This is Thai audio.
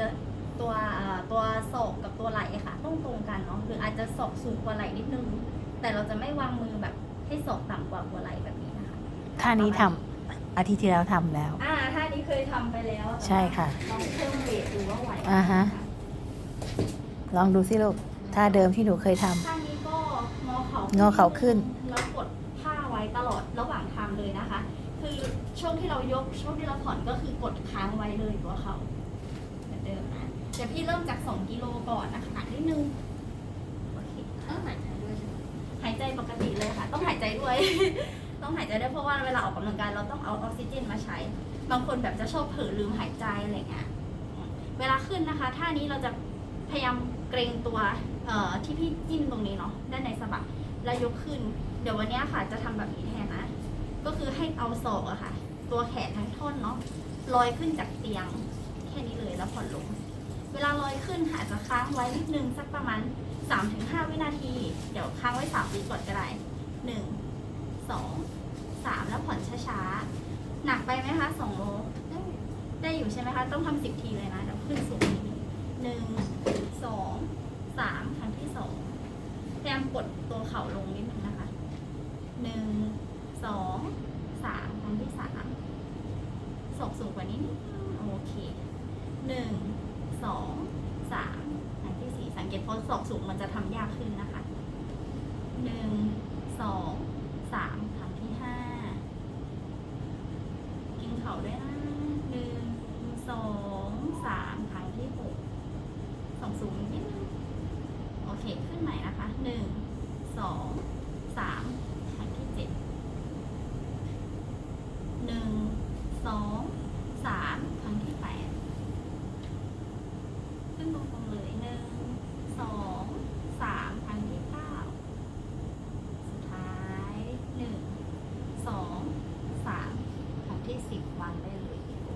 จะตัวเอ่อตัวศอกกับตัวไหล่ค่ะ ต้องตรงกันเนาะหรืออาจจะศอกสูงกว่าไหล่นิดนึง แต่เราจะไม่วางมือแบบให้ศอกต่ำกว่าหัวไหล่แบบนี้นะคะท่านี้ทำอาทิตย์ที่แล้วทำแล้ว อ่าท่านี้เคยทำไปแล้วแต่ว่าใช่ค่ะ ลองเพิ่มเวทดูว่าไหวไหมอ่าฮะ ลองดูสิลูกท่าเดิมที่หนูเคยทำ ท่านี้ก็งอเข่างอเข่าขึ้น แล้วกดผ้าไว้ตลอดระหว่างทำเลยนะคะ คือช่วงที่เรายกช่วงที่เราผ่อนก็คือกดค้างไว้เลยตัวเขา เดิมนะเดี๋ยวพี่เริ่มจาก 2 กิโลก่อนนะคะนิดนึงโอเคต้อหายใจด้วยใช่ไหมหายใจปกติเลยค่ะ ต้องหายใจด้วย ต้องหายใจด้วยเพราะว่าเวลาออกกำลังกายเราต้องเอาออกซิเจนมาใช้ บางคนแบบจะชอบเผลอลืมหายใจอะไรเงี้ยเวลาขึ้นนะคะท่านี้เราจะพยายามเกรงตัวเอ่อที่พี่จิ้มตรงนี้เนาะด้านในสะบักแล้วยกขึ้น เดี๋ยววันนี้ค่ะจะทำแบบนี้แทนนะ ก็คือให้เอาศอกอะค่ะ ตัวแขนทั้งท่อนเนาะลอยขึ้นจากเตียง แค่นี้เลยแล้วผ่อนลง เวลาลอยขึ้นอาจจะค้างไว้นิดนึงสักประมาณ 3-5 วินาที เดี๋ยวค้างไว้ 3 วิก่อนก็ได้ 1 2 3 แล้วผ่อนช้าๆ หนักไปไหมคะ2โลได้อยู่ใช่ไหมคะ ต้องทำสิบทีเลยนะเดี๋ยวขึ้นสูงนิดนึงหนึ่งสองสามครั้งที่สองพยายามกดตัวเข่าลงนิดนึงนะคะหนึ่งสองสามครั้งที่สามศอกสูงกว่านี้นิดนึงโอเค หนึ่งสองสามอันที่สี่สังเกตพราะศอกสูงมันจะทำยากขึ้นนะคะ